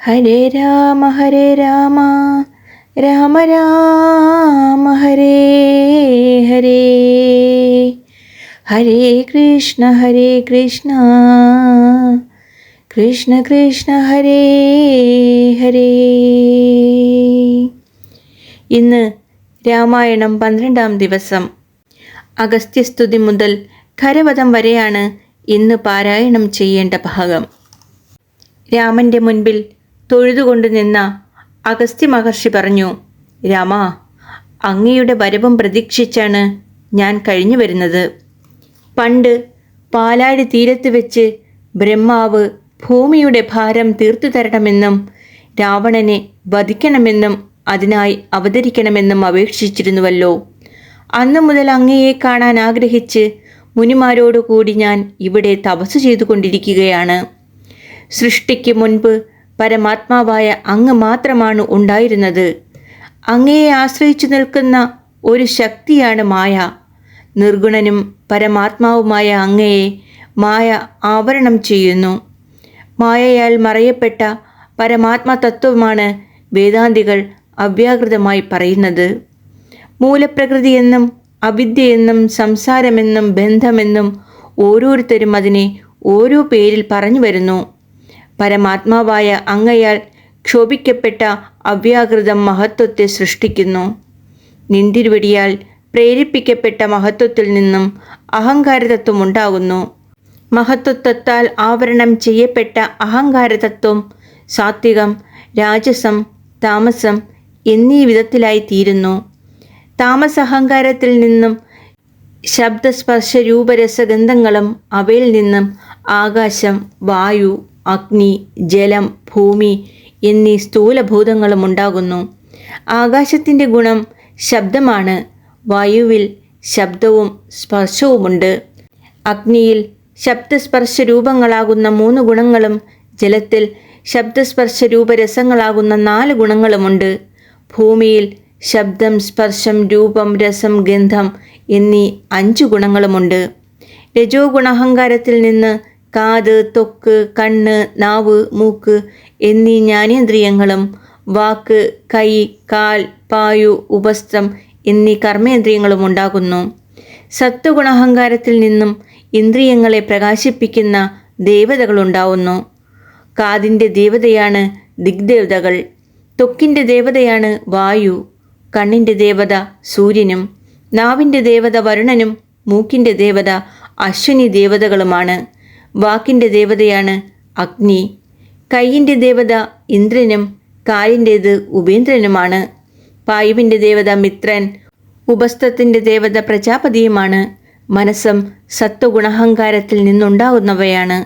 ഹരേ രാമ ഹരേ രാമ. രാമ രാമ ഹരേ ഹരേ. ഹരേ കൃഷ്ണ ഹരേ കൃഷ്ണ. കൃഷ്ണ കൃഷ്ണ ഹരേ ഹരേ. ഇന്ന് രാമായണം പന്ത്രണ്ടാം ദിവസം. അഗസ്ത്യസ്തുതി മുതൽ ഖരവധം വരെയാണ് ഇന്ന് പാരായണം ചെയ്യേണ്ട ഭാഗം. രാമന്റെ മുൻപിൽ തൊഴുതുകൊണ്ട് നിന്ന അഗസ്ത്യ മഹർഷി പറഞ്ഞു രാമ അങ്ങയുടെ വരവും പ്രതീക്ഷിച്ചാണ് ഞാൻ കഴിഞ്ഞു വരുന്നത്. പണ്ട് പാലാടി തീരത്ത് വെച്ച് ബ്രഹ്മാവ് ഭൂമിയുടെ ഭാരം തീർത്തു തരണമെന്നും രാവണനെ വധിക്കണമെന്നും അതിനായി അവതരിക്കണമെന്നും അപേക്ഷിച്ചിരുന്നുവല്ലോ. അന്നു മുതൽ അങ്ങയെ കാണാൻ ആഗ്രഹിച്ച് മുനിമാരോടുകൂടി ഞാൻ ഇവിടെ തപസ് ചെയ്തുകൊണ്ടിരിക്കുകയാണ്. സൃഷ്ടിക്ക് മുൻപ് പരമാത്മാവായ അങ്ങ് മാത്രമാണ് ഉണ്ടായിരുന്നത്. അങ്ങയെ ആശ്രയിച്ചു നിൽക്കുന്ന ഒരു ശക്തിയാണ് മായ. നിർഗുണനും പരമാത്മാവുമായ അങ്ങയെ മായ ആവരണം ചെയ്യുന്നു. മായയാൽ മറയപ്പെട്ട പരമാത്മ തത്വമാണ് വേദാന്തികൾ അവ്യാകൃതമായി പറയുന്നത്. മൂലപ്രകൃതിയെന്നും അവിദ്യയെന്നും സംസാരമെന്നും ബന്ധമെന്നും ഓരോരുത്തരും അതിനെ ഓരോ പേരിൽ പറഞ്ഞു വരുന്നു. പരമാത്മാവായ അങ്ങയാൽ ക്ഷോഭിക്കപ്പെട്ട അവ്യാകൃതം മഹത്വത്തെ സൃഷ്ടിക്കുന്നു. നിന്തിരുവടിയാൽ പ്രേരിപ്പിക്കപ്പെട്ട മഹത്വത്തിൽ നിന്നും അഹങ്കാരതത്വം ഉണ്ടാകുന്നു മഹത്വത്വത്താൽ ആവരണം ചെയ്യപ്പെട്ട അഹങ്കാരതത്വം സാത്വികം രാജസം താമസം എന്നീ വിധത്തിലായി തീരുന്നു. താമസഹങ്കാരത്തിൽ നിന്നും ശബ്ദസ്പർശ രൂപരസഗന്ധങ്ങളും അവയിൽ നിന്നും ആകാശം വായു അഗ്നി ജലം ഭൂമി എന്നീ സ്ഥൂലഭൂതങ്ങളും ഉണ്ടാകുന്നു. ആകാശത്തിന്റെ ഗുണം ശബ്ദമാണ്. വായുവിൽ ശബ്ദവും സ്പർശവുമുണ്ട്. അഗ്നിയിൽ ശബ്ദസ്പർശ രൂപങ്ങളാകുന്ന മൂന്ന് ഗുണങ്ങളും ജലത്തിൽ ശബ്ദസ്പർശ രൂപരസങ്ങളാകുന്ന നാല് ഗുണങ്ങളുമുണ്ട്. ഭൂമിയിൽ ശബ്ദം സ്പർശം രൂപം രസം ഗന്ധം എന്നീ അഞ്ചു ഗുണങ്ങളുമുണ്ട്. രജോ ഗുണഹങ്കാരത്തിൽ നിന്ന് കാത് തൊക്ക് കണ്ണ് നാവ് മൂക്ക് എന്നീ ജ്ഞാനേന്ദ്രിയങ്ങളും വാക്ക് കൈ കാൽ പായു ഉപസ്ഥം എന്നീ കർമ്മേന്ദ്രിയങ്ങളും ഉണ്ടാകുന്നു. സത്വഗുണഹങ്കാരത്തിൽ നിന്നും ഇന്ദ്രിയങ്ങളെ പ്രകാശിപ്പിക്കുന്ന ദേവതകളുണ്ടാവുന്നു കാതിന്റെ ദേവതയാണ് ദിഗ്ദേവതകൾ. തൊക്കിന്റെ ദേവതയാണ് വായു. കണ്ണിന്റെ ദേവത സൂര്യനും. നാവിന്റെ ദേവത വരുണനും. മൂക്കിന്റെ ദേവത അശ്വിനി ദേവതകളുമാണ്. വാക്കിന്റെ ദേവതയാണ് അഗ്നി. കൈയിന്റെ ദേവത ഇന്ദ്രനും കാലിന്റേത് ഉപേന്ദ്രനുമാണ്. പായുവിന്റെ ദേവത മിത്രൻ ഉപസ്ഥത്തിന്റെ ദേവത പ്രജാപതിയുമാണ്. മനസ്സും സത്വഗുണഹങ്കാരത്തിൽ നിന്നുണ്ടാകുന്നവയാണ്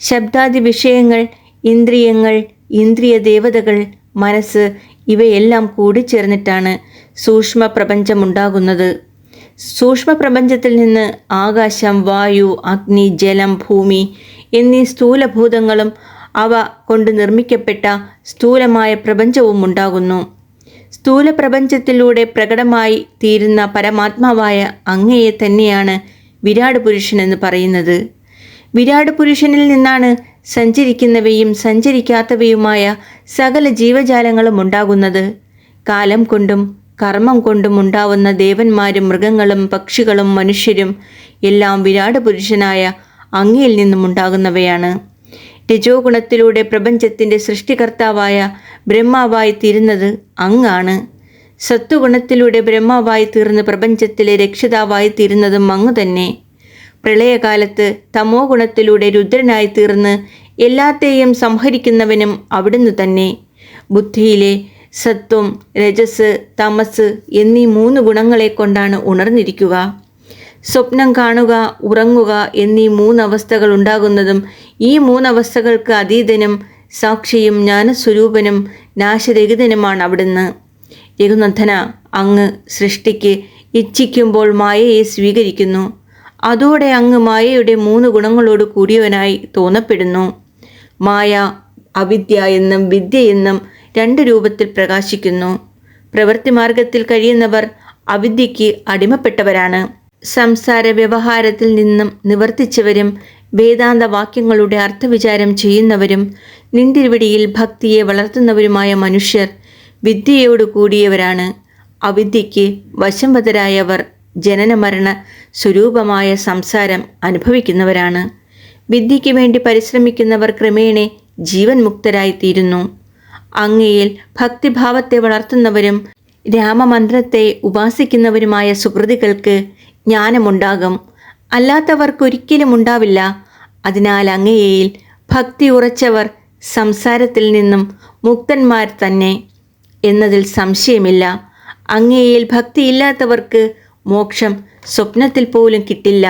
ശബ്ദാദി വിഷയങ്ങൾ ഇന്ദ്രിയങ്ങൾ ഇന്ദ്രിയ ദേവതകൾ മനസ്സ് ഇവയെല്ലാം കൂടിച്ചേർന്നിട്ടാണ് സൂക്ഷ്മ പ്രപഞ്ചമുണ്ടാകുന്നത് സൂക്ഷ്മ പ്രപഞ്ചത്തിൽ നിന്ന് ആകാശം വായു അഗ്നി ജലം ഭൂമി എന്നീ സ്ഥൂലഭൂതങ്ങളും അവ കൊണ്ട് നിർമ്മിക്കപ്പെട്ട സ്ഥൂലമായ പ്രപഞ്ചവും ഉണ്ടാകുന്നു. സ്ഥൂല പ്രപഞ്ചത്തിലൂടെ പ്രകടമായി തീരുന്ന പരമാത്മാവായ അങ്ങയെ തന്നെയാണ് വിരാട് പുരുഷൻ എന്ന് പറയുന്നത്. വിരാട് പുരുഷനിൽ നിന്നാണ് സഞ്ചരിക്കുന്നവയും സഞ്ചരിക്കാത്തവയുമായ സകല ജീവജാലങ്ങളും ഉണ്ടാകുന്നത്. കാലം കൊണ്ടും കർമ്മം കൊണ്ടും ഉണ്ടാവുന്ന ദേവന്മാരും മൃഗങ്ങളും പക്ഷികളും മനുഷ്യരും എല്ലാം വിരാട് പുരുഷനായ അങ്ങയിൽ നിന്നും ഉണ്ടാകുന്നവയാണ്. രജോ ഗുണത്തിലൂടെ പ്രപഞ്ചത്തിന്റെ സൃഷ്ടികർത്താവായ ബ്രഹ്മാവായി തീരുന്നത് അങ്ങാണ്. സത്വഗുണത്തിലൂടെ ബ്രഹ്മാവായി തീർന്ന് പ്രപഞ്ചത്തിലെ രക്ഷിതാവായി തീരുന്നതും അങ്ങ് തന്നെ. പ്രളയകാലത്ത് തമോ ഗുണത്തിലൂടെ രുദ്രനായി തീർന്ന് എല്ലാത്തെയും സംഹരിക്കുന്നവനും അവിടുന്ന് തന്നെ. ബുദ്ധിയിലെ സത്വം രജസ് തമസ് എന്നീ മൂന്ന് ഗുണങ്ങളെ കൊണ്ടാണ് ഉണർന്നിരിക്കുക. സ്വപ്നം കാണുക ഉറങ്ങുക എന്നീ മൂന്നവസ്ഥകൾ ഉണ്ടാകുന്നതും ഈ മൂന്നവസ്ഥകൾക്ക് അതീതനും സാക്ഷിയും ജ്ഞാനസ്വരൂപനും നാശരഹിതനുമാണ് അവിടുന്ന്. രഘുനന്ദന അങ്ങ് സൃഷ്ടിക്ക് ഇച്ഛിക്കുമ്പോൾ മായയെ സ്വീകരിക്കുന്നു. അതോടെ അങ്ങ് മായയുടെ മൂന്ന് ഗുണങ്ങളോട് കൂടിയവനായി തോന്നപ്പെടുന്നു. മായ അവിദ്യ എന്നും വിദ്യ എന്നും രണ്ട് രൂപത്തിൽ പ്രകാശിക്കുന്നു. പ്രവൃത്തി മാർഗത്തിൽ കഴിയുന്നവർ അവിദ്യയ്ക്ക് അടിമപ്പെട്ടവരാണ്. സംസാര വ്യവഹാരത്തിൽ നിന്നും നിവർത്തിച്ചവരും വേദാന്ത വാക്യങ്ങളുടെ അർത്ഥവിചാരം ചെയ്യുന്നവരും നിന്തിരുവിടിയിൽ ഭക്തിയെ വളർത്തുന്നവരുമായ മനുഷ്യർ വിദ്യയോട് കൂടിയവരാണ്. അവിദ്യയ്ക്ക് വശംവതരായവർ ജനനമരണ സ്വരൂപമായ സംസാരം അനുഭവിക്കുന്നവരാണ്. വിദ്യയ്ക്ക് വേണ്ടി പരിശ്രമിക്കുന്നവർ ക്രമേണ ജീവൻ മുക്തരായിത്തീരുന്നു അങ്ങയിൽ ഭക്തിഭാവത്തെ വളർത്തുന്നവരും രാമമന്ത്രത്തെ ഉപാസിക്കുന്നവരുമായ സുഹൃതികൾക്ക് ജ്ഞാനമുണ്ടാകും. അല്ലാത്തവർക്കൊരിക്കലും ഉണ്ടാവില്ല. അതിനാൽ അങ്ങയിൽ ഭക്തി ഉറച്ചവർ സംസാരത്തിൽ നിന്നും മുക്തന്മാർ തന്നെ എന്നതിൽ സംശയമില്ല. അങ്ങയിൽ ഭക്തിയില്ലാത്തവർക്ക് മോക്ഷം സ്വപ്നത്തിൽ പോലും കിട്ടില്ല.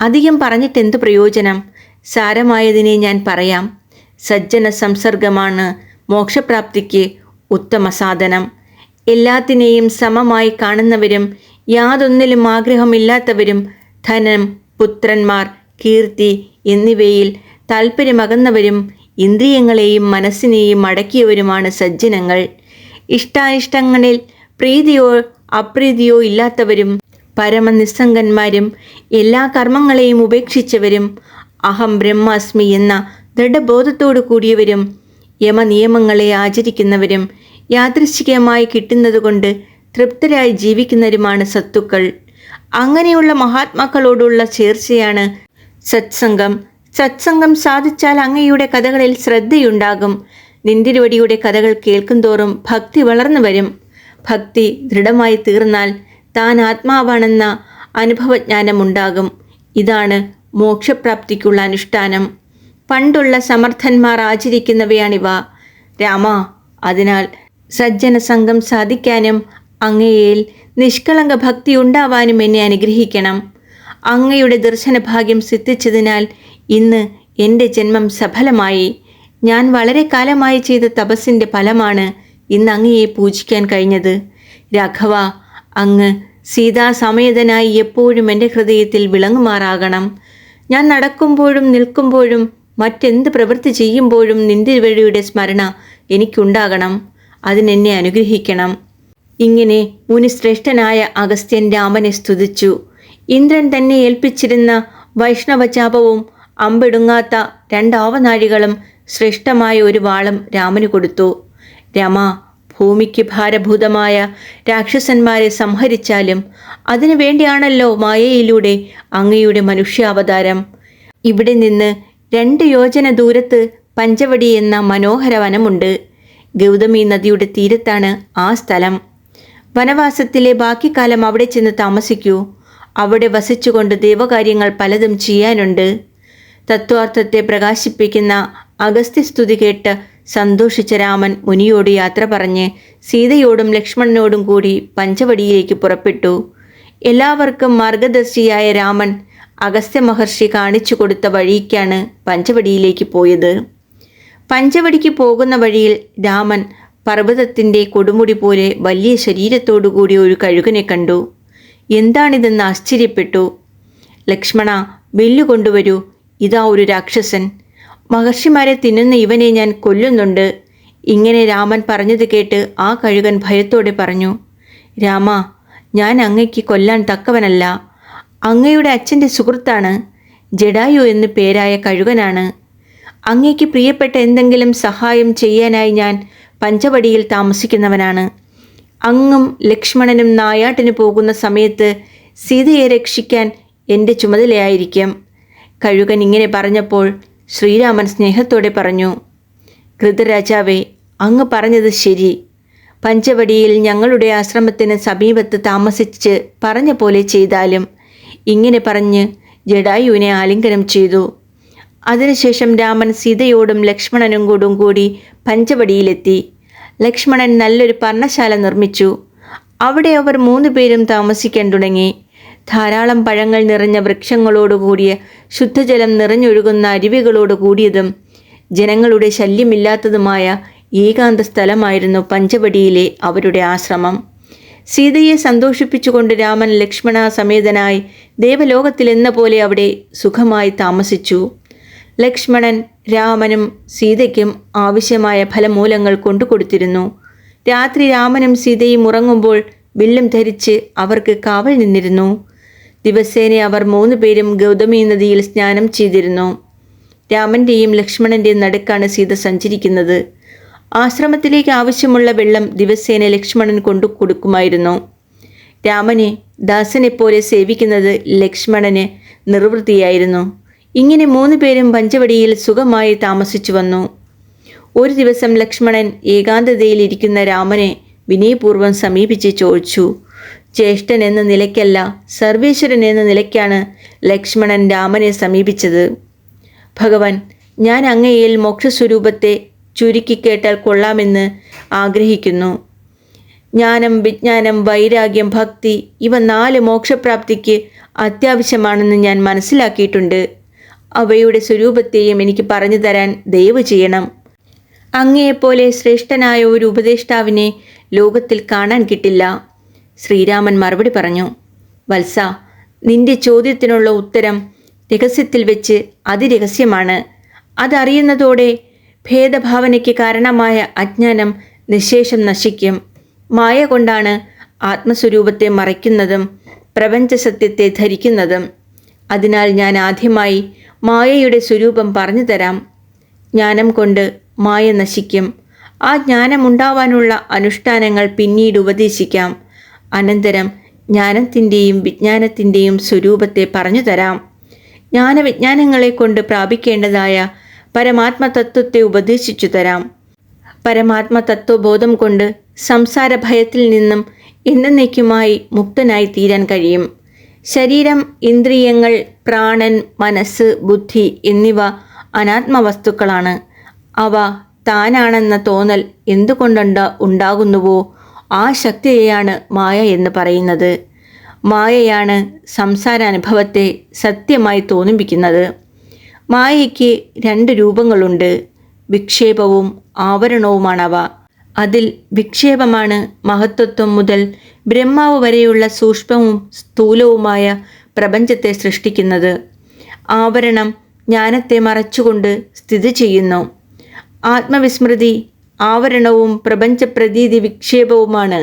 അധികം പറഞ്ഞിട്ടെന്ത് പ്രയോജനം? സാരമായതിനെ ഞാൻ പറയാം. സജ്ജന സംസർഗമാണ് മോക്ഷപ്രാപ്തിക്ക് ഉത്തമ സാധനം എല്ലാത്തിനെയും സമമായി കാണുന്നവരും യാതൊന്നിലും ആഗ്രഹമില്ലാത്തവരും ധനം പുത്രന്മാർ കീർത്തി എന്നിവയിൽ താൽപ്പര്യമകന്നവരും ഇന്ദ്രിയങ്ങളെയും മനസ്സിനെയും അടക്കിയവരുമാണ് സജ്ജനങ്ങൾ. ഇഷ്ടാനിഷ്ടങ്ങളിൽ പ്രീതിയോ അപ്രീതിയോ ഇല്ലാത്തവരും പരമനിസ്സംഗന്മാരും എല്ലാ കർമ്മങ്ങളെയും ഉപേക്ഷിച്ചവരും അഹം ബ്രഹ്മാസ്മി എന്ന ദൃഢബോധത്തോടു കൂടിയവരും യമനിയമങ്ങളെ ആചരിക്കുന്നവരും യാദൃശ്ചികമായി കിട്ടുന്നതുകൊണ്ട് തൃപ്തരായി ജീവിക്കുന്നവരുമാണ് സത്തുക്കൾ. അങ്ങനെയുള്ള മഹാത്മാക്കളോടുള്ള ചേർച്ചയാണ് സത്സംഗം. സത്സംഗം സാധിച്ചാൽ അങ്ങയുടെ കഥകളിൽ ശ്രദ്ധയുണ്ടാകും. നിന്തിരുവടിയുടെ കഥകൾ കേൾക്കുന്തോറും ഭക്തി വളർന്നു വരും. ഭക്തി ദൃഢമായി തീർന്നാൽ താൻ ആത്മാവാണെന്ന അനുഭവജ്ഞാനമുണ്ടാകും. ഇതാണ് മോക്ഷപ്രാപ്തിക്കുള്ള അനുഷ്ഠാനം. പണ്ടുള്ള സമർത്ഥന്മാർ ആചരിക്കുന്നവയാണിവ. രാമ അതിനാൽ സജ്ജന സംഘം സാധിക്കാനും അങ്ങയിൽ നിഷ്കളങ്ക ഭക്തി ഉണ്ടാവാനും എന്നെ അനുഗ്രഹിക്കണം. അങ്ങയുടെ ദർശനഭാഗ്യം സിദ്ധിച്ചതിനാൽ ഇന്ന് എന്റെ ജന്മം സഫലമായി. ഞാൻ വളരെ കാലമായി ചെയ്ത തപസ്സിന്റെ ഫലമാണ് ഇന്ന് അങ്ങയെ പൂജിക്കാൻ കഴിഞ്ഞത്. രാഘവ അങ്ങ് സീതാസമേതനായി എപ്പോഴും എന്റെ ഹൃദയത്തിൽ വിളങ്ങുമാറാകണം. ഞാൻ നടക്കുമ്പോഴും നിൽക്കുമ്പോഴും മറ്റെന്ത് പ്രവൃത്തി ചെയ്യുമ്പോഴും നിന്റെ വഴിയുടെ സ്മരണ എനിക്കുണ്ടാകണം. അതിനെന്നെ അനുഗ്രഹിക്കണം. ഇങ്ങനെ മുനിശ്രേഷ്ഠനായ അഗസ്ത്യൻ രാമനെ സ്തുതിച്ചു. ഇന്ദ്രൻ തന്നെ ഏൽപ്പിച്ചിരുന്ന വൈഷ്ണവചാപവും അമ്പെടുങ്ങാത്ത രണ്ടാവനാഴികളും ശ്രേഷ്ഠമായ ഒരു വാളം രാമന് കൊടുത്തു. രമ ഭൂമിക്ക് ഭാരഭൂതമായ രാക്ഷസന്മാരെ സംഹരിച്ചാലും അതിനു വേണ്ടിയാണല്ലോ മായയിലൂടെ അങ്ങയുടെ മനുഷ്യാവതാരം. ഇവിടെ നിന്ന് രണ്ട് യോജന ദൂരത്ത് പഞ്ചവടി എന്ന മനോഹര വനമുണ്ട് ഗൗതമി നദിയുടെ തീരത്താണ് ആ സ്ഥലം. വനവാസത്തിലെ ബാക്കി കാലം അവിടെ ചെന്ന് താമസിക്കൂ. അവിടെ വസിച്ചുകൊണ്ട് ദൈവകാര്യങ്ങൾ പലതും ചെയ്യാനുണ്ട്. തത്വാർത്ഥത്തെ പ്രകാശിപ്പിക്കുന്ന അഗസ്ത്യസ്തുതി കേട്ട് സന്തോഷിച്ച രാമൻ മുനിയോട് യാത്ര പറഞ്ഞ് സീതയോടും ലക്ഷ്മണനോടും കൂടി പഞ്ചവടിയിലേക്ക് പുറപ്പെട്ടു. എല്ലാവർക്കും മാർഗദർശിയായ രാമൻ അഗസ്ത്യ മഹർഷി കാണിച്ചു കൊടുത്ത വഴിക്കാണ് പഞ്ചവടിയിലേക്ക് പോയത്. പഞ്ചവടിക്ക് പോകുന്ന വഴിയിൽ രാമൻ പർവതത്തിന്റെ കൊടുമുടി പോലെ വലിയ ശരീരത്തോടുകൂടി ഒരു കഴുകനെ കണ്ടു. എന്താണിതെന്ന് ആശ്ചര്യപ്പെട്ടു. ലക്ഷ്മണ വില്ലു കൊണ്ടുവരൂ. ഇതാ ഒരു രാക്ഷസൻ. മഹർഷിമാരെ തിന്നുന്ന ഇവനെ ഞാൻ കൊല്ലുന്നുണ്ട്. ഇങ്ങനെ രാമൻ പറഞ്ഞത് കേട്ട് ആ കഴുകൻ ഭയത്തോടെ പറഞ്ഞു രാമ ഞാൻ അങ്ങയ്ക്ക് കൊല്ലാൻ തക്കവനല്ല. അങ്ങയുടെ അച്ഛന്റെ സുഹൃത്താണ് ജഡായു എന്ന് പേരായ കഴുകനാണ്. അങ്ങയ്ക്ക് പ്രിയപ്പെട്ട എന്തെങ്കിലും സഹായം ചെയ്യാനായി ഞാൻ പഞ്ചവടിയിൽ താമസിക്കുന്നവനാണ്. അങ്ങും ലക്ഷ്മണനും നായാട്ടിന് പോകുന്ന സമയത്ത് സീതയെ രക്ഷിക്കാൻ എന്റെ ചുമതലയായിരിക്കും. കഴുകൻ ഇങ്ങനെ പറഞ്ഞപ്പോൾ ശ്രീരാമൻ സ്നേഹത്തോടെ പറഞ്ഞു കൃതരാജാവേ അങ്ങ് പറഞ്ഞത് ശരി. പഞ്ചവടിയിൽ ഞങ്ങളുടെ ആശ്രമത്തിന് സമീപത്ത് താമസിച്ച് പറഞ്ഞ പോലെ ചെയ്താലും ഇങ്ങനെ പറഞ്ഞ് ജഡായുവിനെ ആലിംഗനം ചെയ്തു. അതിനുശേഷം രാമൻ സീതയോടും ലക്ഷ്മണനും കൂടും കൂടി പഞ്ചവടിയിലെത്തി. ലക്ഷ്മണൻ നല്ലൊരു പർണശാല നിർമ്മിച്ചു. അവിടെ അവർ മൂന്ന് പേരും താമസിക്കാൻ തുടങ്ങി. ധാരാളം പഴങ്ങൾ നിറഞ്ഞ വൃക്ഷങ്ങളോടുകൂടിയ ശുദ്ധജലം നിറഞ്ഞൊഴുകുന്ന അരുവികളോട് കൂടിയതും ജനങ്ങളുടെ ശല്യമില്ലാത്തതുമായ ഏകാന്ത സ്ഥലമായിരുന്നു പഞ്ചവടിയിലെ അവരുടെ ആശ്രമം. സീതയെ സന്തോഷിപ്പിച്ചുകൊണ്ട് രാമൻ ലക്ഷ്മണ സമേതനായി ദേവലോകത്തിലെന്ന പോലെ അവിടെ സുഖമായി താമസിച്ചു. ലക്ഷ്മണൻ രാമനും സീതയ്ക്കും ആവശ്യമായ ഫലമൂലങ്ങൾ കൊണ്ടുകൊടുത്തിരുന്നു. രാത്രി രാമനും സീതയും ഉറങ്ങുമ്പോൾ വില്ലും ധരിച്ച് അവർക്ക് കാവൽ നിന്നിരുന്നു. ദിവസേന അവർ മൂന്ന് പേരും ഗൗതമി നദിയിൽ സ്നാനം ചെയ്തിരുന്നു. രാമന്റെയും ലക്ഷ്മണന്റെയും നടുക്കാണ് സീത സഞ്ചരിക്കുന്നത്. ആശ്രമത്തിലേക്ക് ആവശ്യമുള്ള വെള്ളം ദിവസേന ലക്ഷ്മണൻ കൊണ്ടു കൊടുക്കുമായിരുന്നു. രാമനെ ദാസനെപ്പോലെ സേവിക്കുന്നത് ലക്ഷ്മണന് നിർവൃത്തിയായിരുന്നു. ഇങ്ങനെ മൂന്ന് പേരും പഞ്ചവടിയിൽ സുഖമായി താമസിച്ചു വന്നു. ഒരു ദിവസം ലക്ഷ്മണൻ ഏകാന്തതയിലിരിക്കുന്ന രാമനെ വിനയപൂർവം സമീപിച്ച് ചോദിച്ചു ജ്യേഷ്ഠൻ എന്ന നിലയ്ക്കല്ല സർവേശ്വരൻ എന്ന നിലയ്ക്കാണ് ലക്ഷ്മണൻ രാമനെ സമീപിച്ചത്. ഭഗവാൻ ഞാൻ അങ്ങയിൽ മോക്ഷസ്വരൂപത്തെ ചുരുക്കി കേട്ടാൽ കൊള്ളാമെന്ന് ആഗ്രഹിക്കുന്നു. ജ്ഞാനം വിജ്ഞാനം വൈരാഗ്യം ഭക്തി ഇവ നാല് മോക്ഷപ്രാപ്തിക്ക് അത്യാവശ്യമാണെന്ന് ഞാൻ മനസ്സിലാക്കിയിട്ടുണ്ട്. അവയുടെ സ്വരൂപത്തെയും എനിക്ക് പറഞ്ഞു തരാൻ ദയവ് ചെയ്യണം. അങ്ങയെപ്പോലെ ശ്രേഷ്ഠനായ ഒരു ഉപദേഷ്ടാവിനെ ലോകത്തിൽ കാണാൻ കിട്ടില്ല. ശ്രീരാമൻ മറുപടി പറഞ്ഞു വത്സ നിന്റെ ചോദ്യത്തിനുള്ള ഉത്തരം രഹസ്യത്തിൽ വെച്ച് അതിരഹസ്യമാണ്. അതറിയുന്നതോടെ ഭേദഭാവനയ്ക്ക് കാരണമായ അജ്ഞാനം നിശേഷം നശിക്കും. മായ കൊണ്ടാണ് ആത്മസ്വരൂപത്തെ മറയ്ക്കുന്നതും പ്രപഞ്ചസത്യത്തെ ധരിക്കുന്നതും. അതിനാൽ ഞാൻ ആദ്യമായി മായയുടെ സ്വരൂപം പറഞ്ഞു തരാം. ജ്ഞാനം കൊണ്ട് മായ നശിക്കും. ആ ജ്ഞാനമുണ്ടാവാനുള്ള അനുഷ്ഠാനങ്ങൾ പിന്നീട് ഉപദേശിക്കാം. അനന്തരം ജ്ഞാനത്തിന്റെയും വിജ്ഞാനത്തിന്റെയും സ്വരൂപത്തെ പറഞ്ഞു തരാം. ജ്ഞാനവിജ്ഞാനങ്ങളെ കൊണ്ട് പ്രാപിക്കേണ്ടതായ പരമാത്മതത്വത്തെ ഉപദേശിച്ചു തരാം. പരമാത്മതത്വബോധം കൊണ്ട് സംസാര ഭയത്തിൽ നിന്നും എന്നേക്കുമായി മുക്തനായി തീരാൻ കഴിയും. ശരീരം ഇന്ദ്രിയങ്ങൾ പ്രാണൻ മനസ്സ് ബുദ്ധി എന്നിവ അനാത്മവസ്തുക്കളാണ്. അവ താനാണെന്ന തോന്നൽ എന്തുകൊണ്ടുണ്ട ഉണ്ടാകുന്നുവോ ആ ശക്തിയെയാണ് മായ എന്ന് പറയുന്നത്. മായയാണ് സംസാരാനുഭവത്തെ സത്യമായി തോന്നിപ്പിക്കുന്നത്. മായയ്ക്ക് രണ്ട് രൂപങ്ങളുണ്ട്. വിക്ഷേപവും ആവരണവുമാണവ. അതിൽ വിക്ഷേപമാണ് മഹത്വത്വം മുതൽ ബ്രഹ്മാവ് വരെയുള്ള സൂക്ഷ്മവും സ്ഥൂലവുമായ പ്രപഞ്ചത്തെ സൃഷ്ടിക്കുന്നത്. ആവരണം ജ്ഞാനത്തെ മറച്ചുകൊണ്ട് സ്ഥിതി ചെയ്യുന്നു. ആത്മവിസ്മൃതി ആവരണവും പ്രപഞ്ചപ്രതീതി വിക്ഷേപവുമാണ്.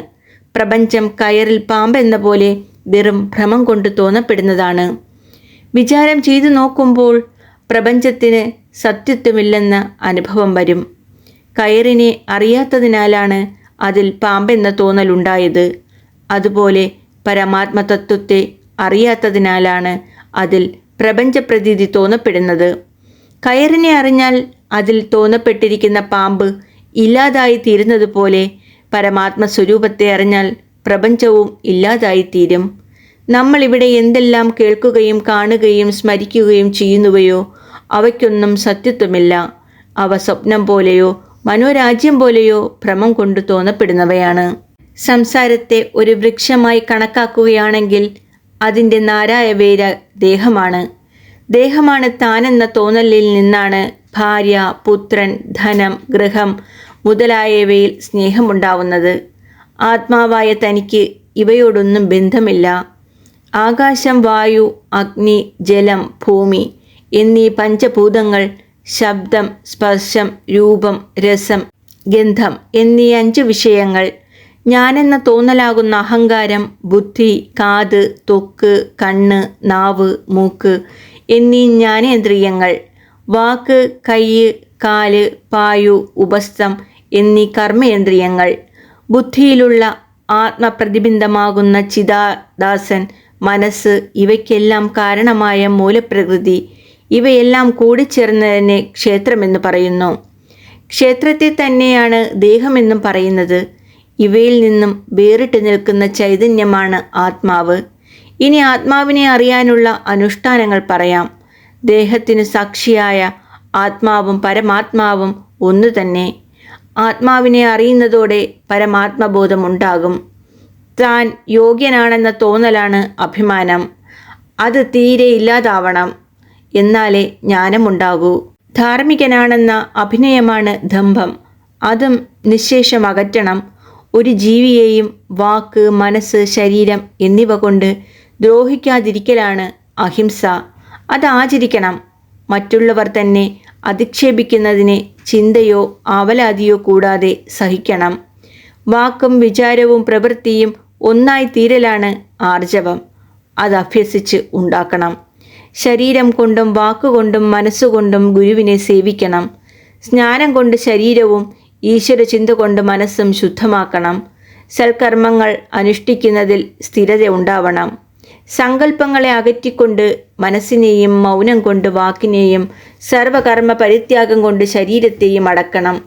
പ്രപഞ്ചം കയറിൽ പാമ്പെന്ന പോലെ വെറും ഭ്രമം കൊണ്ട് തോന്നപ്പെടുന്നതാണ്. വിചാരം ചെയ്തു നോക്കുമ്പോൾ പ്രപഞ്ചത്തിന് സത്യത്വമില്ലെന്ന അനുഭവം വരും. കയറിനെ അറിയാത്തതിനാലാണ് അതിൽ പാമ്പെന്ന തോന്നലുണ്ടായത്. അതുപോലെ പരമാത്മതത്വത്തെ അറിയാത്തതിനാലാണ് അതിൽ പ്രപഞ്ചപ്രതീതി തോന്നപ്പെടുന്നത്. കയറിനെ അറിഞ്ഞാൽ അതിൽ തോന്നപ്പെട്ടിരിക്കുന്ന പാമ്പ് ഇല്ലാതായി തീരുന്നത് പോലെ പരമാത്മ സ്വരൂപത്തെ അറിഞ്ഞാൽ പ്രപഞ്ചവും ഇല്ലാതായിത്തീരും. നമ്മളിവിടെ എന്തെല്ലാം കേൾക്കുകയും കാണുകയും സ്മരിക്കുകയും ചെയ്യുന്നുവയോ അവയ്ക്കൊന്നും സത്യത്വമില്ല. അവ സ്വപ്നം പോലെയോ മനോരാജ്യം പോലെയോ ഭ്രമം കൊണ്ടു തോന്നപ്പെടുന്നവയാണ്. സംസാരത്തെ ഒരു വൃക്ഷമായി കണക്കാക്കുകയാണെങ്കിൽ അതിന്റെ നാരായ വേര ദേഹമാണ്. ദേഹമാണ് താനെന്ന തോന്നലിൽ നിന്നാണ് ഭാര്യ പുത്രൻ ധനം ഗൃഹം മുതലായവയിൽ സ്നേഹമുണ്ടാവുന്നത്. ആത്മാവായ തനിക്ക് ഇവയോടൊന്നും ബന്ധമില്ല. ആകാശം വായു അഗ്നി ജലം ഭൂമി എന്നീ പഞ്ചഭൂതങ്ങൾ ശബ്ദം സ്പർശം രൂപം രസം ഗന്ധം എന്നീ അഞ്ച് വിഷയങ്ങൾ ഞാനെന്ന തോന്നലാകുന്ന അഹങ്കാരം ബുദ്ധി കാത് തൊക്ക് കണ്ണ് നാവ് മൂക്ക് എന്നീ ജ്ഞാനേന്ദ്രിയങ്ങൾ വാക്ക് കയ്യ് കാൽ പായു ഉപസ്ഥം എന്നീ കർമ്മേന്ദ്രിയങ്ങൾ ബുദ്ധിയിലുള്ള ആത്മപ്രതിബിംബമാകുന്ന ചിതാദാസൻ മനസ്സ് ഇവയ്ക്കെല്ലാം കാരണമായ മൂലപ്രകൃതി ഇവയെല്ലാം കൂടിച്ചേർന്നതിനെ ക്ഷേത്രമെന്ന് പറയുന്നു. ക്ഷേത്രത്തെ തന്നെയാണ് ദേഹമെന്നും പറയുന്നത്. ഇവയിൽ നിന്നും വേറിട്ട് നിൽക്കുന്ന ചൈതന്യമാണ് ആത്മാവ്. ഇനി ആത്മാവിനെ അറിയാനുള്ള അനുഷ്ഠാനങ്ങൾ പറയാം. ദേഹത്തിന് സാക്ഷിയായ ആത്മാവും പരമാത്മാവും ഒന്നു തന്നെ. ആത്മാവിനെ അറിയുന്നതോടെ പരമാത്മബോധം ഉണ്ടാകും താൻ യോഗ്യനാണെന്ന തോന്നലാണ് അഭിമാനം. അത് തീരെ ഇല്ലാതാവണം. എന്നാലേ ജ്ഞാനമുണ്ടാകൂ. ധാർമ്മികനാണെന്ന അഭിനയമാണ് ദമ്പം അതും നിശേഷം അകറ്റണം ഒരു ജീവിയെയും വാക്ക് മനസ്സ് ശരീരം എന്നിവ കൊണ്ട് ദ്രോഹിക്കാതിരിക്കലാണ് അഹിംസ. അതാചരിക്കണം. മറ്റുള്ളവർ തന്നെ അധിക്ഷേപിക്കുന്നതിനെ ചിന്തയോ ആവലാതിയോ കൂടാതെ സഹിക്കണം. വാക്കും വിചാരവും പ്രവൃത്തിയും ഒന്നായി തീരലാണ് ആർജവം. അത് അഭ്യസിച്ച് ഉണ്ടാക്കണം. ശരീരം കൊണ്ടും വാക്കുകൊണ്ടും മനസ്സുകൊണ്ടും ഗുരുവിനെ സേവിക്കണം. സ്നാനം കൊണ്ട് ശരീരവും ഈശ്വര ചിന്ത കൊണ്ട് മനസ്സും ശുദ്ധമാക്കണം. സൽക്കർമ്മങ്ങൾ അനുഷ്ഠിക്കുന്നതിൽ സ്ഥിരത ഉണ്ടാവണം. സങ്കല്പങ്ങളെ അകറ്റിക്കൊണ്ട് മനസ്സിനെയും മൗനം കൊണ്ട് വാക്കിനെയും സർവകർമ്മ പരിത്യാഗം കൊണ്ട് ശരീരത്തെയും അടക്കണം.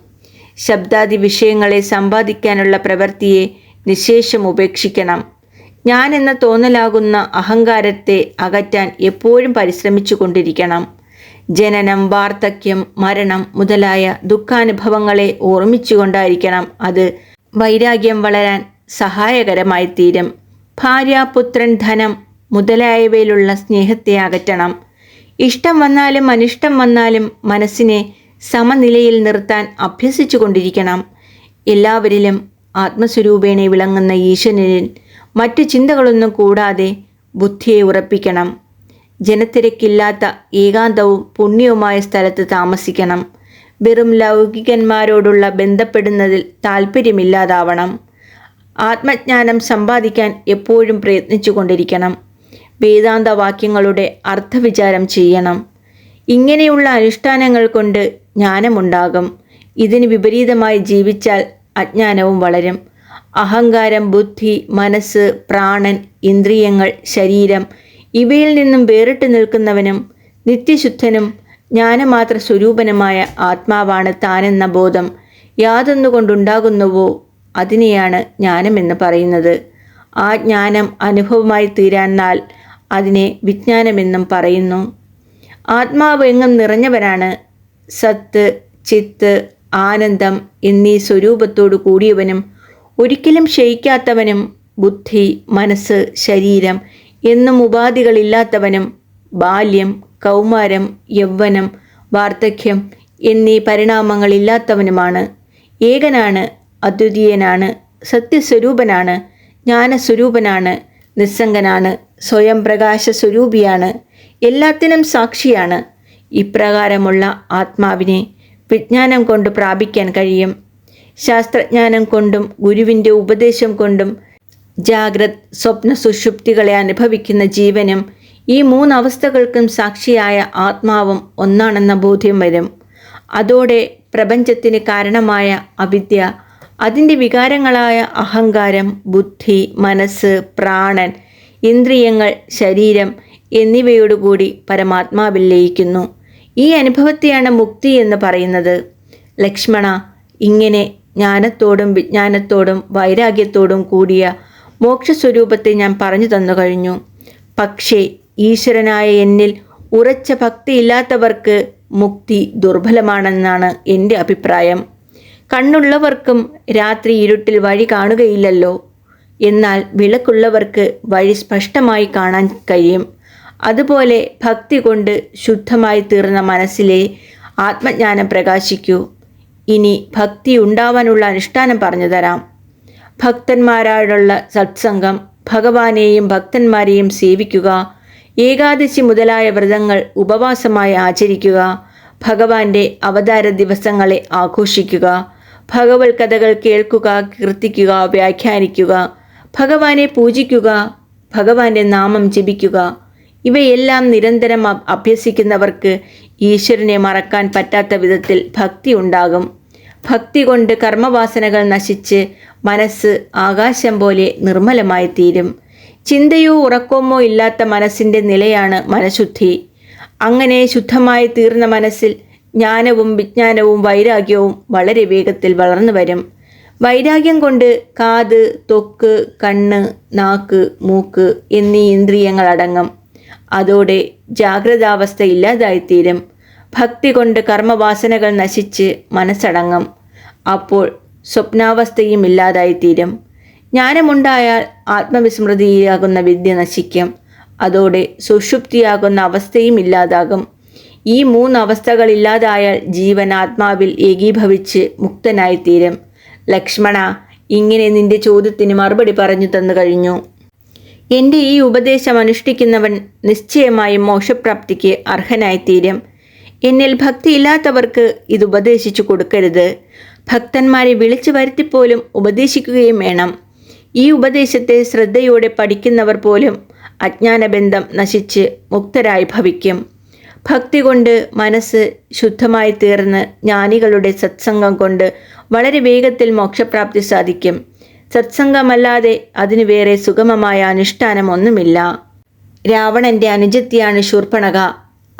ശബ്ദാദി വിഷയങ്ങളെ സമ്പാദിക്കാനുള്ള പ്രവൃത്തിയെ നിശേഷം ഉപേക്ഷിക്കണം. ഞാൻ എന്ന തോന്നലാകുന്ന അഹങ്കാരത്തെ അകറ്റാൻ എപ്പോഴും പരിശ്രമിച്ചു കൊണ്ടിരിക്കണം ജനനം വാർദ്ധക്യം മരണം മുതലായ ദുഃഖാനുഭവങ്ങളെ ഓർമ്മിച്ചുകൊണ്ടായിരിക്കണം അത് വൈരാഗ്യം വളരാൻ സഹായകരമായി തീരും ഭാര്യ പുത്രൻ ധനം മുതലായവയിലുള്ള സ്നേഹത്തെ അകറ്റണം. ഇഷ്ടം വന്നാലും അനിഷ്ടം വന്നാലും മനസ്സിനെ സമനിലയിൽ നിർത്താൻ അഭ്യസിച്ചു കൊണ്ടിരിക്കണം എല്ലാവരിലും ആത്മസ്വരൂപേണെ വിളങ്ങുന്ന ഈശ്വരനിൽ മറ്റു ചിന്തകളൊന്നും കൂടാതെ ബുദ്ധിയെ ഉറപ്പിക്കണം. ജനത്തിരക്കില്ലാത്ത ഏകാന്തവും പുണ്യവുമായ സ്ഥലത്ത് താമസിക്കണം. വെറും ലൗകികന്മാരോടുള്ള ബന്ധപ്പെടുന്നതിൽ താല്പര്യമില്ലാതാവണം ആത്മജ്ഞാനം സമ്പാദിക്കാൻ എപ്പോഴും പ്രയത്നിച്ചു കൊണ്ടിരിക്കണം അർത്ഥവിചാരം ചെയ്യണം. ഇങ്ങനെയുള്ള അനുഷ്ഠാനങ്ങൾ കൊണ്ട് ജ്ഞാനമുണ്ടാകും. ഇതിന് വിപരീതമായി ജീവിച്ചാൽ അജ്ഞാനവും വളരും. അഹങ്കാരം ബുദ്ധി മനസ്സ് പ്രാണൻ ഇന്ദ്രിയങ്ങൾ ശരീരം ഇവയിൽ നിന്നും വേറിട്ട് നിൽക്കുന്നവനും നിത്യശുദ്ധനും ജ്ഞാനമാത്ര സ്വരൂപനുമായ ആത്മാവാണ് താനെന്ന ബോധം. യാതൊന്നുകൊണ്ടുണ്ടാകുന്നുവോ അതിനെയാണ് ജ്ഞാനമെന്ന് പറയുന്നത്. ആ ജ്ഞാനം അനുഭവമായി തീരാനാൽ അതിനെ വിജ്ഞാനമെന്നും പറയുന്നു. ആത്മാവ് എങ്ങും നിറഞ്ഞവനാണ്. സത്ത് ചിത്ത് ആനന്ദം എന്നീ സ്വരൂപത്തോടു കൂടിയവനും ഒരിക്കലും ക്ഷയിക്കാത്തവനും ബുദ്ധി മനസ്സ് ശരീരം എന്നും ഉപാധികളില്ലാത്തവനും ബാല്യം കൗമാരം യൗവനം വാർദ്ധക്യം എന്നീ പരിണാമങ്ങളില്ലാത്തവനുമാണ്. ഏകനാണ് അദ്വിതീയനാണ് സത്യസ്വരൂപനാണ് ജ്ഞാനസ്വരൂപനാണ് നിസ്സംഗനാണ് സ്വയം പ്രകാശ സ്വരൂപിയാണ് എല്ലാത്തിനും സാക്ഷിയാണ്. ഇപ്രകാരമുള്ള ആത്മാവിനെ വിജ്ഞാനം കൊണ്ട് പ്രാപിക്കാൻ കഴിയും. ശാസ്ത്രജ്ഞാനം കൊണ്ടും ഗുരുവിന്റെ ഉപദേശം കൊണ്ടും ജാഗ്രത് സ്വപ്ന സുഷുപ്തികളെ അനുഭവിക്കുന്ന ജീവനും ഈ മൂന്നവസ്ഥകൾക്കും സാക്ഷിയായ ആത്മാവും ഒന്നാണെന്ന ബോധ്യം വരും. അതോടെ പ്രപഞ്ചത്തിന് കാരണമായ അവിദ്യ അതിന്റെ വികാരങ്ങളായ അഹങ്കാരം ബുദ്ധി മനസ്സ് പ്രാണൻ ഇന്ദ്രിയങ്ങൾ ശരീരം എന്നിവയോടുകൂടി പരമാത്മാവിൽ ലയിക്കുന്നു ഈ അനുഭവത്തെയാണ് മുക്തി എന്ന് പറയുന്നത്. ലക്ഷ്മണ ഇങ്ങനെ ജ്ഞാനത്തോടും വിജ്ഞാനത്തോടും വൈരാഗ്യത്തോടും കൂടിയ മോക്ഷസ്വരൂപത്തെ ഞാൻ പറഞ്ഞു തന്നു കഴിഞ്ഞു. പക്ഷേ ഈശ്വരനായ എന്നിൽ ഉറച്ച ഭക്തിയില്ലാത്തവർക്ക് മുക്തി ദുർബലമാണെന്നാണ് എന്റെ അഭിപ്രായം. കണ്ണുള്ളവർക്കും രാത്രി ഇരുട്ടിൽ വഴി കാണുകയില്ലല്ലോ. എന്നാൽ വിളക്കുള്ളവർക്ക് വഴി സ്പഷ്ടമായി കാണാൻ കഴിയും. അതുപോലെ ഭക്തി കൊണ്ട് ശുദ്ധമായി തീർന്ന മനസ്സിലെ ആത്മജ്ഞാനം പ്രകാശിക്കൂ. ഇനി ഭക്തി ഉണ്ടാവാനുള്ള അനുഷ്ഠാനം പറഞ്ഞു തരാം. ഭക്തന്മാരോടുള്ള സത്സംഗം ഭഗവാനെയും ഭക്തന്മാരെയും സേവിക്കുക. ഏകാദശി മുതലായ വ്രതങ്ങൾ ഉപവാസമായി ആചരിക്കുക. ഭഗവാന്റെ അവതാര ദിവസങ്ങളെ ആഘോഷിക്കുക. ഭഗവത് കഥകൾ കേൾക്കുക കീർത്തിക്കുക വ്യാഖ്യാനിക്കുക. ഭഗവാനെ പൂജിക്കുക ഭഗവാന്റെ നാമം ജപിക്കുക. ഇവയെല്ലാം നിരന്തരം അഭ്യസിക്കുന്നവർക്ക് ഈശ്വരനെ മറക്കാൻ പറ്റാത്ത വിധത്തിൽ ഭക്തി ഉണ്ടാകും ഭക്തി കൊണ്ട് കർമ്മവാസനകൾ നശിച്ച് മനസ്സ് ആകാശം പോലെ നിർമ്മലമായി തീരും ചിന്തയോ ഉറക്കമോ ഇല്ലാത്ത മനസ്സിന്റെ നിലയാണ് മനഃശുദ്ധി. അങ്ങനെ ശുദ്ധമായി തീർന്ന മനസ്സിൽ ജ്ഞാനവും വിജ്ഞാനവും വൈരാഗ്യവും വളരെ വേഗത്തിൽ വളർന്നു വരും. വൈരാഗ്യം കൊണ്ട് കാത് തൊക്ക് കണ്ണ് നാക്ക് മൂക്ക് എന്നീ ഇന്ദ്രിയങ്ങൾ അടങ്ങും അതോടെ ജാഗ്രതാവസ്ഥ ഇല്ലാതായിത്തീരും ഭക്തി കൊണ്ട് കർമ്മവാസനകൾ നശിച്ച് മനസ്സടങ്ങും. അപ്പോൾ സ്വപ്നാവസ്ഥയും ഇല്ലാതായിത്തീരും. ജ്ഞാനമുണ്ടായാൽ ആത്മവിസ്മൃതിയാകുന്ന വിദ്യ നശിക്കും. അതോടെ സുഷുപ്തിയാകുന്ന അവസ്ഥയും ഇല്ലാതാകും. ഈ മൂന്ന് അവസ്ഥകളില്ലാതായാൽ ജീവൻ ആത്മാവിൽ ഏകീഭവിച്ച് മുക്തനായിത്തീരും. ലക്ഷ്മണ ഇങ്ങനെ നിന്റെ ചോദ്യത്തിന് മറുപടി പറഞ്ഞു തന്നു കഴിഞ്ഞു. എന്റെ ഈ ഉപദേശം അനുഷ്ഠിക്കുന്നവൻ നിശ്ചയമായും മോശപ്രാപ്തിക്ക് അർഹനായിത്തീരും. എന്നിൽ ഭക്തിയില്ലാത്തവർക്ക് ഇത് ഉപദേശിച്ചു കൊടുക്കരുത്. ഭക്തന്മാരെ വിളിച്ചു വരുത്തിപ്പോലും ഉപദേശിക്കുകയും വേണം. ഈ ഉപദേശത്തെ ശ്രദ്ധയോടെ പഠിക്കുന്നവർ പോലും അജ്ഞാനബന്ധം നശിച്ച് മുക്തരായി ഭവിക്കും. ഭക്തി കൊണ്ട് മനസ്സ് ശുദ്ധമായി തീർന്ന് ജ്ഞാനികളുടെ സത്സംഗം കൊണ്ട് വളരെ വേഗത്തിൽ മോക്ഷപ്രാപ്തി സാധിക്കും. സത്സംഗമല്ലാതെ അതിനു വേറെ സുഗമമായ അനുഷ്ഠാനമൊന്നുമില്ല. രാവണന്റെ അനുജത്തിയാണ് ശൂർപ്പണക.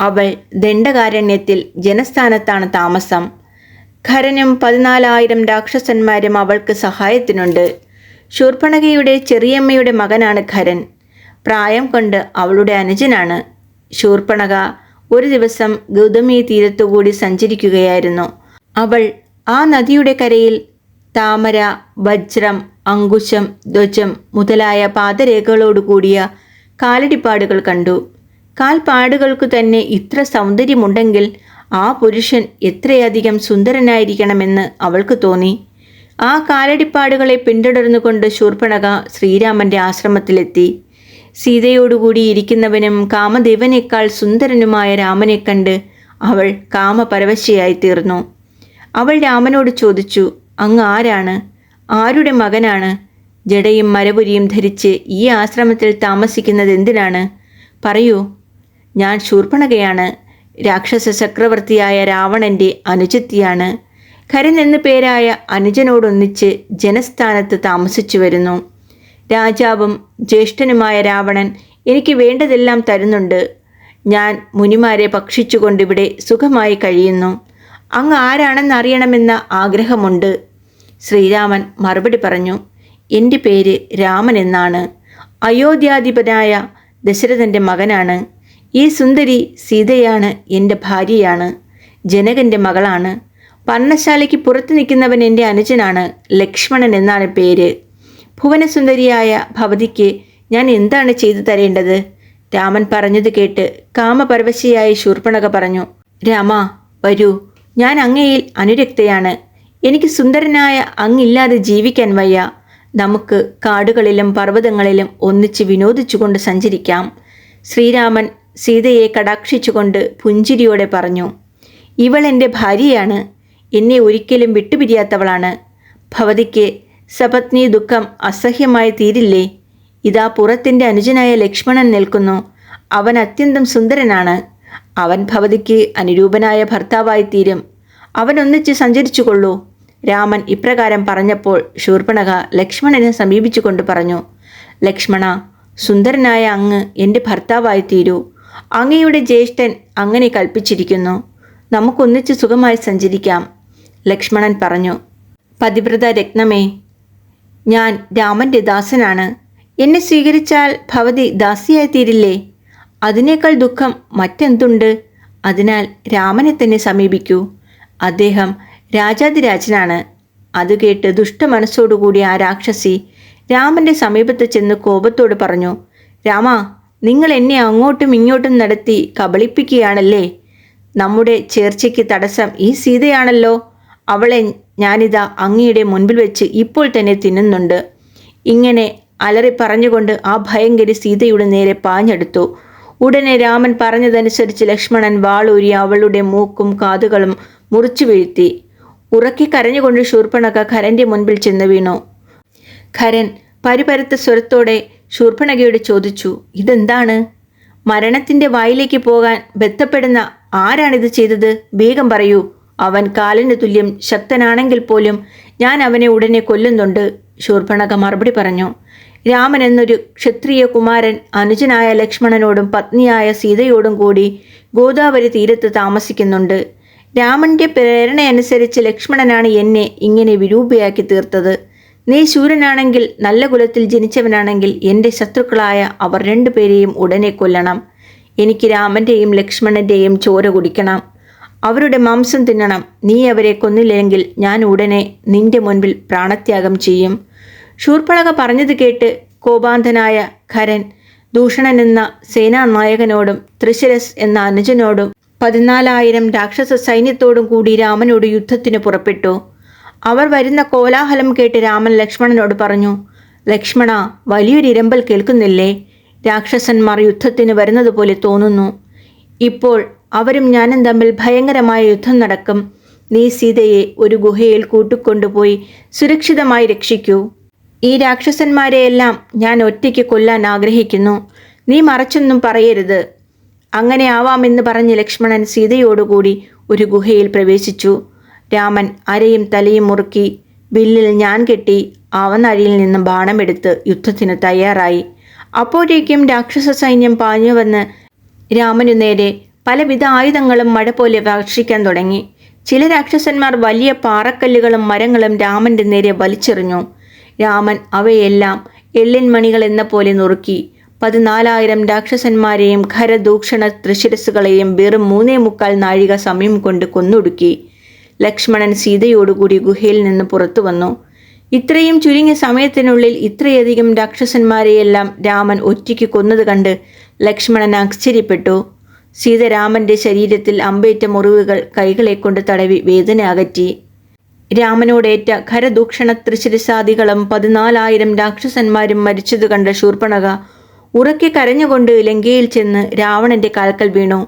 അവൾ ദണ്ഡകാരണ്യത്തിൽ ജനസ്ഥാനത്താണ് താമസം. ഖരനും പതിനാലായിരം രാക്ഷസന്മാരും അവൾക്ക് സഹായത്തിനുണ്ട്. ശൂർപ്പണകയുടെ ചെറിയമ്മയുടെ മകനാണ് ഖരൻ. പ്രായം കൊണ്ട് അവളുടെ അനുജനാണ്. ശൂർപ്പണക ഒരു ദിവസം ഗൗതമി തീരത്തുകൂടി സഞ്ചരിക്കുകയായിരുന്നു. അവൾ ആ നദിയുടെ കരയിൽ താമര വജ്രം അങ്കുശം ധ്വജം മുതലായ പാദരേഖകളോടുകൂടിയ കാലടിപ്പാടുകൾ കണ്ടു. കാൽപ്പാടുകൾക്കു തന്നെ ഇത്ര സൗന്ദര്യമുണ്ടെങ്കിൽ ആ പുരുഷൻ എത്രയധികം സുന്ദരനായിരിക്കണമെന്ന് അവൾക്ക് തോന്നി. ആ കാലടിപ്പാടുകളെ പിന്തുടർന്നുകൊണ്ട് ശൂർപ്പണക ശ്രീരാമന്റെ ആശ്രമത്തിലെത്തി. സീതയോടുകൂടി ഇരിക്കുന്നവനും കാമദേവനേക്കാൾ സുന്ദരനുമായ രാമനെ കണ്ട് അവൾ കാമപരവശയായി തീർന്നു അവൾ രാമനോട് ചോദിച്ചു അങ്ങ് ആരാണ്? ആരുടെ മകനാണ്? ജടയും മരപുരിയും ധരിച്ച് ഈ ആശ്രമത്തിൽ താമസിക്കുന്നത് എന്തിനാണ് പറയൂ. ഞാൻ ശൂർപ്പണകയാണ്. രാക്ഷസ ചക്രവർത്തിയായ രാവണന്റെ അനുജത്തിയാണ്. ഖരൻ എന്ന പേരായ അനുജനോടൊന്നിച്ച് ജനസ്ഥാനത്ത് താമസിച്ചു വരുന്നു. രാജാവും ജ്യേഷ്ഠനുമായ രാവണൻ എനിക്ക് വേണ്ടതെല്ലാം തരുന്നുണ്ട്. ഞാൻ മുനിമാരെ ഭക്ഷിച്ചുകൊണ്ടിവിടെ സുഖമായി കഴിയുന്നു. അങ്ങ് ആരാണെന്ന് അറിയണമെന്ന ആഗ്രഹമുണ്ട്. ശ്രീരാമൻ മറുപടി പറഞ്ഞു എന്റെ പേര് രാമൻ എന്നാണ്. അയോധ്യാധിപനായ ദശരഥന്റെ മകനാണ്. ഈ സുന്ദരി സീതയാണ് എന്റെ ഭാര്യയാണ്. ജനകന്റെ മകളാണ്. പർണശാലയ്ക്ക് പുറത്തു നിൽക്കുന്നവൻ എന്റെ അനുജനാണ്. ലക്ഷ്മണൻ എന്നാണ് പേര്. ഭുവനസുന്ദരിയായ ഭവതിക്ക് ഞാൻ എന്താണ് ചെയ്തു തരേണ്ടത്? രാമൻ പറഞ്ഞത് കേട്ട് കാമപരവശയായി ശൂർപ്പണക പറഞ്ഞു രാമ വരൂ. ഞാൻ അങ്ങയിൽ അനുരക്തയാണ്. എനിക്ക് സുന്ദരനായ അങ്ങില്ലാതെ ജീവിക്കാൻ വയ്യ. നമുക്ക് കാടുകളിലും പർവതങ്ങളിലും ഒന്നിച്ച് വിനോദിച്ചുകൊണ്ട് സഞ്ചരിക്കാം. ശ്രീരാമൻ സീതയെ കടാക്ഷിച്ചുകൊണ്ട് പുഞ്ചിരിയോടെ പറഞ്ഞു ഇവൾ എന്റെ ഭാര്യയാണ്. എന്നെ ഒരിക്കലും വിട്ടുപിരിയാത്തവളാണ്. ഭവതിക്ക് സപത്നി ദുഃഖം അസഹ്യമായി തീരില്ലേ? ഇതാ പുറത്തിന്റെ അനുജനായ ലക്ഷ്മണൻ നിൽക്കുന്നു. അവൻ അത്യന്തം സുന്ദരനാണ്. അവൻ ഭവതിക്ക് അനുരൂപനായ ഭർത്താവായി തീരും അവൻ ഒന്നിച്ച് സഞ്ചരിച്ചുകൊള്ളൂ. രാമൻ ഇപ്രകാരം പറഞ്ഞപ്പോൾ ശൂർപ്പണക ലക്ഷ്മണനെ സമീപിച്ചുകൊണ്ട് പറഞ്ഞു ലക്ഷ്മണ സുന്ദരനായ അങ്ങ് എന്റെ ഭർത്താവായി തീരൂ അങ്ങയുടെ ജ്യേഷ്ഠൻ അങ്ങനെ കൽപ്പിച്ചിരിക്കുന്നു. നമുക്കൊന്നിച്ച് സുഖമായി സഞ്ചരിക്കാം. ലക്ഷ്മണൻ പറഞ്ഞു പതിവ്രത രത്നമേ ഞാൻ രാമന്റെ ദാസനാണ്. എന്നെ സ്വീകരിച്ചാൽ ഭവതി ദാസിയായി തീരില്ലേ അതിനേക്കാൾ ദുഃഖം മറ്റെന്തുണ്ട്? അതിനാൽ രാമനെ തന്നെ സമീപിക്കൂ. അദ്ദേഹം രാജാതിരാജനാണ് അത് കേട്ട് ദുഷ്ടമനസ്സോടുകൂടി ആ രാക്ഷസി രാമന്റെ സമീപത്ത് ചെന്ന് കോപത്തോട് പറഞ്ഞു രാമ നിങ്ങൾ എന്നെ അങ്ങോട്ടും ഇങ്ങോട്ടും നടത്തി കബളിപ്പിക്കുകയാണല്ലേ? നമ്മുടെ ചേർച്ചയ്ക്ക് തടസ്സം ഈ സീതയാണല്ലോ. അവളെ ഞാനിതാ അങ്ങയുടെ മുൻപിൽ വെച്ച് ഇപ്പോൾ തന്നെ തിന്നുന്നുണ്ട്. ഇങ്ങനെ അലറി പറഞ്ഞുകൊണ്ട് ആ ഭയങ്കരി സീതയുടെ നേരെ പാഞ്ഞെടുത്തു. ഉടനെ രാമൻ പറഞ്ഞതനുസരിച്ച് ലക്ഷ്മണൻ വാളൂരി അവളുടെ മൂക്കും കാതുകളും മുറിച്ചു വീഴ്ത്തി. ഉറക്കി കരഞ്ഞുകൊണ്ട് ശൂർപ്പണക ഖരന്റെ മുൻപിൽ ചെന്ന് വീണു. ഖരൻ പരിപരത്ത സ്വരത്തോടെ ശൂർപ്പണകയോട് ചോദിച്ചു ഇതെന്താണ്? മരണത്തിന്റെ വായിലേക്ക് പോകാൻ ബന്ധപ്പെടുന്ന ആരാണിത് ചെയ്തത്? വേഗം പറയൂ. അവൻ കാലിന് തുല്യം ശക്തനാണെങ്കിൽ പോലും ഞാൻ അവനെ ഉടനെ കൊല്ലുന്നുണ്ട് ശൂർപ്പണക മറുപടി പറഞ്ഞു. രാമൻ എന്നൊരു ക്ഷത്രിയ കുമാരൻ അനുജനായ ലക്ഷ്മണനോടും പത്നിയായ സീതയോടും കൂടി ഗോദാവരി തീരത്ത് താമസിക്കുന്നുണ്ട്. രാമന്റെ പ്രേരണയനുസരിച്ച് ലക്ഷ്മണനാണ് എന്നെ ഇങ്ങനെ വിരൂപയാക്കി തീർത്തത്. നീ ശൂരനാണെങ്കിൽ നല്ല കുലത്തിൽ ജനിച്ചവനാണെങ്കിൽ എന്റെ ശത്രുക്കളായ അവർ രണ്ടുപേരെയും ഉടനെ കൊല്ലണം. എനിക്ക് രാമന്റെയും ലക്ഷ്മണന്റെയും ചോര കുടിക്കണം. അവരുടെ മാംസം തിന്നണം. നീ അവരെ കൊന്നില്ലെങ്കിൽ ഞാൻ ഉടനെ നിന്റെ മുൻപിൽ പ്രാണത്യാഗം ചെയ്യും. ശൂർപ്പണക പറഞ്ഞത് കേട്ട് കോപാന്തനായ ഖരൻ ദൂഷണൻ എന്ന സേനാനായകനോടും ത്രിശിരസ് എന്ന അനുജനോടും പതിനാലായിരം രാക്ഷസ സൈന്യത്തോടും കൂടി രാമനോട് യുദ്ധത്തിന് പുറപ്പെട്ടു. അവർ വരുന്ന കോലാഹലം കേട്ട് രാമൻ ലക്ഷ്മണനോട് പറഞ്ഞു ലക്ഷ്മണ വലിയൊരു ഇരമ്പൽ കേൾക്കുന്നില്ലേ? രാക്ഷസന്മാർ യുദ്ധത്തിന് വരുന്നത് പോലെ തോന്നുന്നു. ഇപ്പോൾ അവരും ഞാനും തമ്മിൽ ഭയങ്കരമായ യുദ്ധം നടക്കും. നീ സീതയെ ഒരു ഗുഹയിൽ കൂട്ടിക്കൊണ്ടുപോയി സുരക്ഷിതമായി രക്ഷിക്കൂ. ഈ രാക്ഷസന്മാരെയെല്ലാം ഞാൻ ഒറ്റയ്ക്ക് കൊല്ലാൻ ആഗ്രഹിക്കുന്നു. നീ മറച്ചൊന്നും പറയരുത്. അങ്ങനെ ആവാമെന്ന് പറഞ്ഞ് ലക്ഷ്മണൻ സീതയോടുകൂടി ഒരു ഗുഹയിൽ പ്രവേശിച്ചു. രാമൻ അരയും തലയും മുറുക്കി വില്ലിൽ ഞാൻ കെട്ടി അവനഴിയിൽ നിന്നും ബാണമെടുത്ത് യുദ്ധത്തിന് തയ്യാറായി. അപ്പോഴേക്കും രാക്ഷസ സൈന്യം പാഞ്ഞു വന്ന് രാമനു നേരെ പലവിധ ആയുധങ്ങളും മഴ പോലെ വർഷിക്കാൻ തുടങ്ങി. ചില രാക്ഷസന്മാർ വലിയ പാറക്കല്ലുകളും മരങ്ങളും രാമന്റെ നേരെ വലിച്ചെറിഞ്ഞു. രാമൻ അവയെല്ലാം എള്ളിൻ മണികൾ എന്ന പോലെ നുറുക്കി പതിനാലായിരം രാക്ഷസന്മാരെയും ഖരദൂക്ഷണ ത്രിശിരസുകളെയും വെറും മൂന്നേ മുക്കാൽ നാഴിക സമയം കൊണ്ട് കൊന്നൊടുക്കി. ലക്ഷ്മണൻ സീതയോടുകൂടി ഗുഹയിൽ നിന്ന് പുറത്തു വന്നു. ഇത്രയും ചുരുങ്ങിയ സമയത്തിനുള്ളിൽ ഇത്രയധികം രാക്ഷസന്മാരെയെല്ലാം രാമൻ ഒറ്റയ്ക്ക് കൊന്നത് കണ്ട് ലക്ഷ്മണൻ ആശ്ചര്യപ്പെട്ടു. സീത രാമന്റെ ശരീരത്തിൽ അമ്പേറ്റ മുറിവുകൾ കൈകളെ കൊണ്ട് തടവി വേദന അകറ്റി. രാമനോടേറ്റ ഖരദൂക്ഷണ തൃശിരസാദികളും പതിനാലായിരം രാക്ഷസന്മാരും മരിച്ചതു കണ്ട ശൂർപ്പണക ഉറക്കെ കരഞ്ഞുകൊണ്ട് ലങ്കയിൽ ചെന്ന് രാവണന്റെ കാൽക്കൽ വീണു.